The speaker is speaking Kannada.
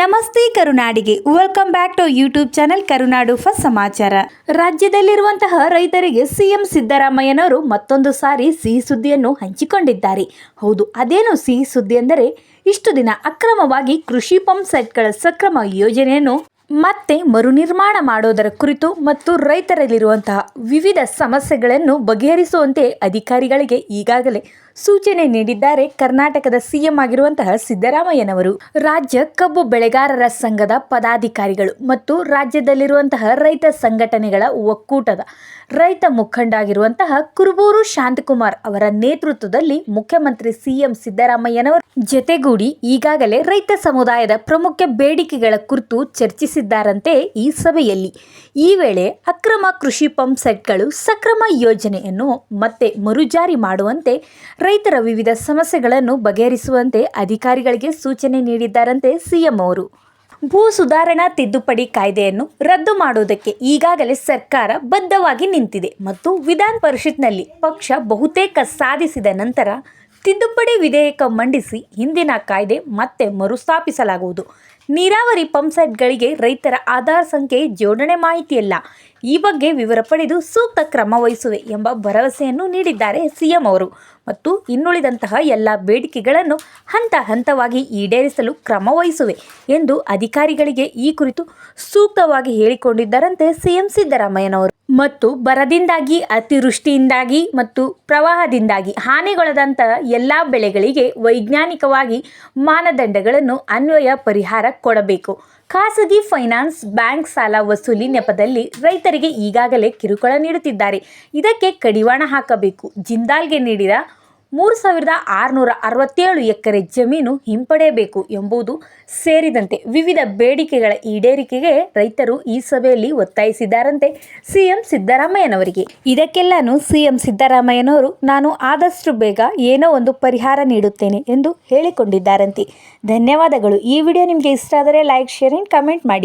ನಮಸ್ತೆ ಕರುನಾಡಿಗೆ. Welcome back to YouTube channel Karunadu first ಸಮಾಚಾರ. ರಾಜ್ಯದಲ್ಲಿರುವಂತಹ ರೈತರಿಗೆ ಸಿಎಂ ಸಿದ್ದರಾಮಯ್ಯನವರು ಮತ್ತೊಂದು ಸಾರಿ ಸಿಹಿ ಸುದ್ದಿಯನ್ನು ಹಂಚಿಕೊಂಡಿದ್ದಾರೆ. ಹೌದು, ಅದೇನು ಸಿಹಿ ಸುದ್ದಿ ಎಂದರೆ ಇಷ್ಟು ದಿನ ಅಕ್ರಮವಾಗಿ ಕೃಷಿ ಪಂಪ್ ಸೆಟ್ಗಳ ಸಕ್ರಮ ಯೋಜನೆಯನ್ನು ಮತ್ತೆ ಮರುನಿರ್ಮಾಣ ಮಾಡೋದರ ಕುರಿತು ಮತ್ತು ರೈತರಲ್ಲಿರುವಂತಹ ವಿವಿಧ ಸಮಸ್ಯೆಗಳನ್ನು ಬಗೆಹರಿಸುವಂತೆ ಅಧಿಕಾರಿಗಳಿಗೆ ಈಗಾಗಲೇ ಸೂಚನೆ ನೀಡಿದ್ದಾರೆ. ಕರ್ನಾಟಕದ ಸಿಎಂ ಆಗಿರುವಂತಹ ಸಿದ್ದರಾಮಯ್ಯನವರು ರಾಜ್ಯ ಕಬ್ಬು ಬೆಳೆಗಾರರ ಸಂಘದ ಪದಾಧಿಕಾರಿಗಳು ಮತ್ತು ರಾಜ್ಯದಲ್ಲಿರುವಂತಹ ರೈತ ಸಂಘಟನೆಗಳ ಒಕ್ಕೂಟದ ರೈತ ಮುಖಂಡ ಆಗಿರುವಂತಹ ಕುರುಬೂರು ಶಾಂತಕುಮಾರ್ ಅವರ ನೇತೃತ್ವದಲ್ಲಿ ಮುಖ್ಯಮಂತ್ರಿ ಸಿಎಂ ಸಿದ್ದರಾಮಯ್ಯನವರು ಜತೆಗೂಡಿ ಈಗಾಗಲೇ ರೈತ ಸಮುದಾಯದ ಪ್ರಮುಖ ಬೇಡಿಕೆಗಳ ಕುರಿತು ಚರ್ಚಿಸಿದ್ದಾರಂತೆ ಈ ಸಭೆಯಲ್ಲಿ. ಈ ವೇಳೆ ಅಕ್ರಮ ಕೃಷಿ ಪಂಪ್ ಸೆಟ್ಗಳು ಸಕ್ರಮ ಯೋಜನೆಯನ್ನು ಮತ್ತೆ ಮರುಜಾರಿ ಮಾಡುವಂತೆ, ರೈತರ ವಿವಿಧ ಸಮಸ್ಯೆಗಳನ್ನು ಬಗೆಹರಿಸುವಂತೆ ಅಧಿಕಾರಿಗಳಿಗೆ ಸೂಚನೆ ನೀಡಿದ್ದಾರಂತೆ ಸಿಎಂ ಅವರು. ಭೂ ಸುಧಾರಣಾ ತಿದ್ದುಪಡಿ ಕಾಯ್ದೆಯನ್ನು ರದ್ದು ಮಾಡುವುದಕ್ಕೆ ಈಗಾಗಲೇ ಸರ್ಕಾರ ಬದ್ಧವಾಗಿ ನಿಂತಿದೆ ಮತ್ತು ವಿಧಾನ ಪರಿಷತ್ನಲ್ಲಿ ಪಕ್ಷ ಬಹುತೇಕ ಸಾಧಿಸಿದ ನಂತರ ತಿದ್ದುಪಡಿ ವಿಧೇಯಕ ಮಂಡಿಸಿ ಹಿಂದಿನ ಕಾಯ್ದೆ ಮತ್ತೆ ಮರುಸ್ಥಾಪಿಸಲಾಗುವುದು. ನೀರಾವರಿ ಪಂಪ್ಸೆಟ್ಗಳಿಗೆ ರೈತರ ಆಧಾರ್ ಸಂಖ್ಯೆ ಜೋಡಣೆ ಮಾಹಿತಿಯಲ್ಲ. ಈ ಬಗ್ಗೆ ವಿವರ ಪಡೆದು ಸೂಕ್ತ ಕ್ರಮ ವಹಿಸುವೆ ಎಂಬ ಭರವಸೆಯನ್ನು ನೀಡಿದ್ದಾರೆ ಸಿಎಂ ಅವರು. ಮತ್ತು ಇನ್ನುಳಿದಂತಹ ಎಲ್ಲ ಬೇಡಿಕೆಗಳನ್ನು ಹಂತ ಹಂತವಾಗಿ ಈಡೇರಿಸಲು ಕ್ರಮ ವಹಿಸುವೆ ಎಂದು ಅಧಿಕಾರಿಗಳಿಗೆ ಈ ಕುರಿತು ಸೂಕ್ತವಾಗಿ ಹೇಳಿಕೊಂಡಿದ್ದಾರಂತೆ ಸಿಎಂ ಸಿದ್ದರಾಮಯ್ಯನವರು. ಮತ್ತು ಬರದಿಂದಾಗಿ, ಅತಿವೃಷ್ಟಿಯಿಂದಾಗಿ ಮತ್ತು ಪ್ರವಾಹದಿಂದಾಗಿ ಹಾನಿಗೊಳದಂತಹ ಎಲ್ಲ ಬೆಳೆಗಳಿಗೆ ವೈಜ್ಞಾನಿಕವಾಗಿ ಮಾನದಂಡಗಳನ್ನು ಅನ್ವಯ ಪರಿಹಾರ ಕೊಡಬೇಕು. ಖಾಸಗಿ ಫೈನಾನ್ಸ್ ಬ್ಯಾಂಕ್ ಸಾಲ ವಸೂಲಿ ನೆಪದಲ್ಲಿ ರೈತರಿಗೆ ಈಗಾಗಲೇ ಕಿರುಕುಳ ನೀಡುತ್ತಿದ್ದಾರೆ. ಇದಕ್ಕೆ ಕಡಿವಾಣ ಹಾಕಬೇಕು. ಜಿಂದಾಲ್ಗೆ ನೀಡಿದ ಮೂರು ಸಾವಿರದ ಆರುನೂರ ಅರವತ್ತೇಳು ಎಕರೆ ಜಮೀನು ಹಿಂಪಡೆಯಬೇಕು ಎಂಬುದು ಸೇರಿದಂತೆ ವಿವಿಧ ಬೇಡಿಕೆಗಳ ಈಡೇರಿಕೆಗೆ ರೈತರು ಈ ಸಭೆಯಲ್ಲಿ ಒತ್ತಾಯಿಸಿದ್ದಾರಂತೆ ಸಿಎಂ ಸಿದ್ದರಾಮಯ್ಯನವರಿಗೆ. ಇದಕ್ಕೆಲ್ಲಾನು ಸಿಎಂ ಸಿದ್ದರಾಮಯ್ಯನವರು, ನಾನು ಆದಷ್ಟು ಬೇಗ ಏನೋ ಒಂದು ಪರಿಹಾರ ನೀಡುತ್ತೇನೆ ಎಂದು ಹೇಳಿಕೊಂಡಿದ್ದಾರಂತೆ. ಧನ್ಯವಾದಗಳು. ಈ ವಿಡಿಯೋ ನಿಮಗೆ ಇಷ್ಟ ಆದರೆ ಲೈಕ್, ಶೇರ್ ಆ್ಯಂಡ್ ಕಮೆಂಟ್ ಮಾಡಿ.